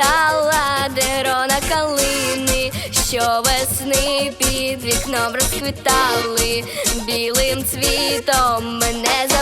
пам'ятала, дерона калини, що весни під вікном розквітали, білим цвітом мене за.